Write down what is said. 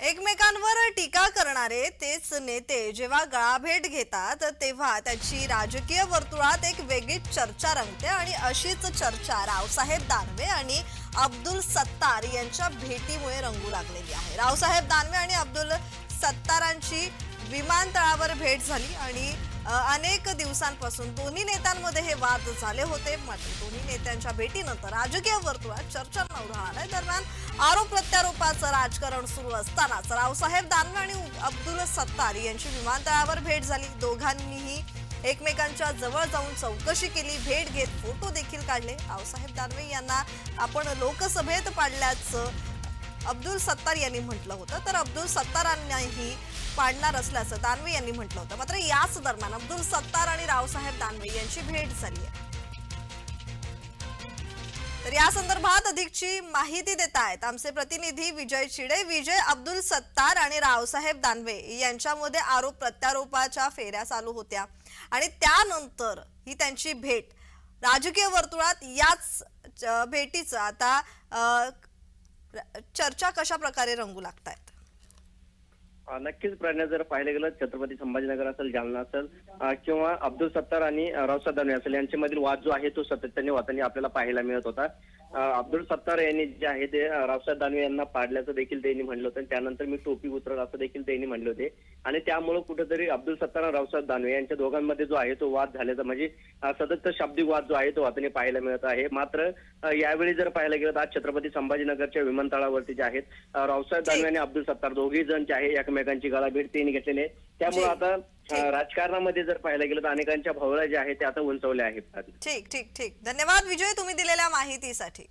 एकमेकांवर टीका करणारे तेच नेते जेव्हा गळाभेट घेतात तेव्हा त्याची राजकीय वर्तुळात एक वेगळीच चर्चा रंगते आणि अशीच चर्चा रावसाहेब दानवे आणि अब्दुल सत्तार यांच्या भेटीमुळे रंगू लागलेली आहे. रावसाहेब दानवे आणि अब्दुल सत्तारांची विमानतळावर भेट झाली आणि अनेक दिवसांपासून दोन्ही नेत्यांमध्ये हे वाद झाले होते. मात्र दोन्ही नेत्यांच्या भेटीनंतर राजकीय वर्तुळात चर्चांना उधाण आलंय. दरम्यान आरोप प्रत्यारोपाचं राजकारण सुरू असतानाच रावसाहेब दानवे आणि अब्दुल सत्तार यांची विमानतळावर भेट झाली. दोघांनीही एकमेकांच्या जवळ जाऊन चौकशी केली. भेट घेत फोटो देखील काढले. रावसाहेब दानवे यांना आपण लोकसभेत पाडल्याचं अब्दुल सत्तार यांनी म्हटलं होतं. तर अब्दुल सत्तारांनाही पाडणार असल्याचं दानवे यांनी म्हटलं होतं. मात्र याच दरम्यान अब्दुल सत्तार आणि रावसाहेब दानवे यांची भेट झाली आहे. तर या संदर्भात अधिकची माहिती देत आहेत आमचे प्रतिनिधी विजय चिडे विजय अब्दुल सत्तार आणि रावसाहेब दानवे यांच्यामध्ये आरोप प्रत्यारोपाच्या फेऱ्या चालू होत्या. आणि त्यानंतर ही त्यांची भेट. राजकीय वर्तुळात याच भेटीचं आता चर्चा कशा प्रकारे रंगू लागतायत? नक्कीच प्रणय जर पाहिलं गेलं छत्रपती संभाजीनगर असेल जालना असेल किंवा अब्दुल सत्तार आणि अ, रावसाहेब दानवे असेल यांच्यामधील वाद जो आहे तो सातत्याने वाताने आपल्याला पाहायला मिळत होता. अब्दुल सत्तार यांनी जे आहे ते रावसाहेब दानवे यांना पाडल्याचं देखील त्यांनी म्हणलं होतं. आणि त्यानंतर मी टोपी उतरल असं देखील त्यांनी म्हणले होते. आणि त्यामुळे कुठेतरी अब्दुल सत्तार आणि रावसाहेब दानवे यांच्या दोघांमध्ये जो आहे तो वाद झाल्याचा म्हणजे सतत शाब्दिक वाद जो आहे तो वातांनी पाहायला मिळत आहे. मात्र यावेळी जर पाहायला गेलं तर आज छत्रपती संभाजीनगरच्या विमानतळावरती जे आहेत रावसाहेब दानवे आणि अब्दुल सत्तार दोघे जण जे आहे एकमेकांची गळाभेट त्यांनी घेतलेली आहे त्यामुळे. आता राजकारणामध्ये जर पाहायला गेलं तर अनेकांच्या भावना ज्या आहेत त्या आता उंचवल्या आहेत. ठीक ठीक ठीक. धन्यवाद विजय तुम्ही दिलेल्या माहितीसाठी.